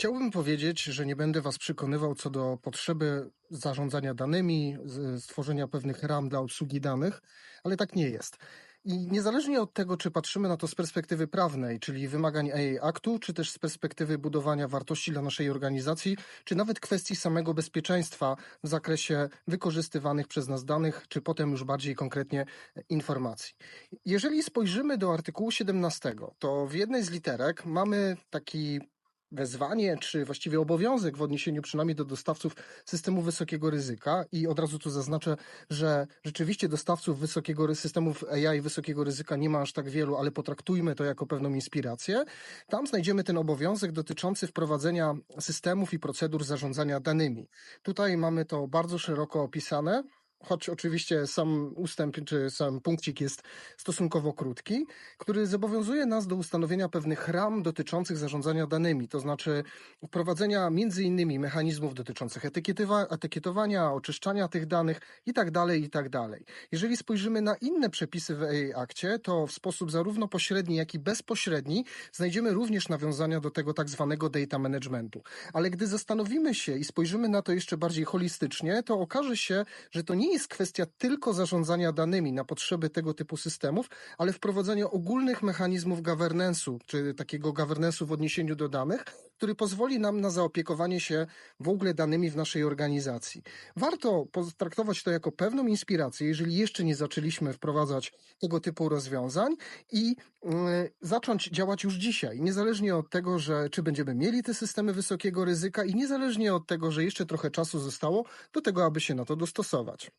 Chciałbym powiedzieć, że nie będę Was przekonywał co do potrzeby zarządzania danymi, stworzenia pewnych ram dla obsługi danych, ale tak nie jest. I niezależnie od tego, czy patrzymy na to z perspektywy prawnej, czyli wymagań AI aktu, czy też z perspektywy budowania wartości dla naszej organizacji, czy nawet kwestii samego bezpieczeństwa w zakresie wykorzystywanych przez nas danych, czy potem już bardziej konkretnie informacji. Jeżeli spojrzymy do artykułu 17, to w jednej z literek mamy taki wezwanie, czy właściwie obowiązek w odniesieniu przynajmniej do dostawców systemu wysokiego ryzyka i od razu tu zaznaczę, że rzeczywiście dostawców wysokiego systemów AI wysokiego ryzyka nie ma aż tak wielu, ale potraktujmy to jako pewną inspirację. Tam znajdziemy ten obowiązek dotyczący wprowadzenia systemów i procedur zarządzania danymi. Tutaj mamy to bardzo szeroko opisane. Choć oczywiście sam ustęp czy sam punkcik jest stosunkowo krótki, który zobowiązuje nas do ustanowienia pewnych ram dotyczących zarządzania danymi, to znaczy wprowadzenia między innymi mechanizmów dotyczących etykietowania, oczyszczania tych danych i tak dalej, i tak. Jeżeli spojrzymy na inne przepisy w AI akcie, to w sposób zarówno pośredni, jak i bezpośredni znajdziemy również nawiązania do tego tak zwanego data managementu. Ale gdy zastanowimy się i spojrzymy na to jeszcze bardziej holistycznie, to okaże się, że to nie jest kwestia tylko zarządzania danymi na potrzeby tego typu systemów, ale wprowadzenia ogólnych mechanizmów governance'u, czy takiego governance'u w odniesieniu do danych, który pozwoli nam na zaopiekowanie się w ogóle danymi w naszej organizacji. Warto potraktować to jako pewną inspirację, jeżeli jeszcze nie zaczęliśmy wprowadzać tego typu rozwiązań i y, zacząć działać już dzisiaj, niezależnie od tego, że czy będziemy mieli te systemy wysokiego ryzyka i niezależnie od tego, że jeszcze trochę czasu zostało do tego, aby się na to dostosować.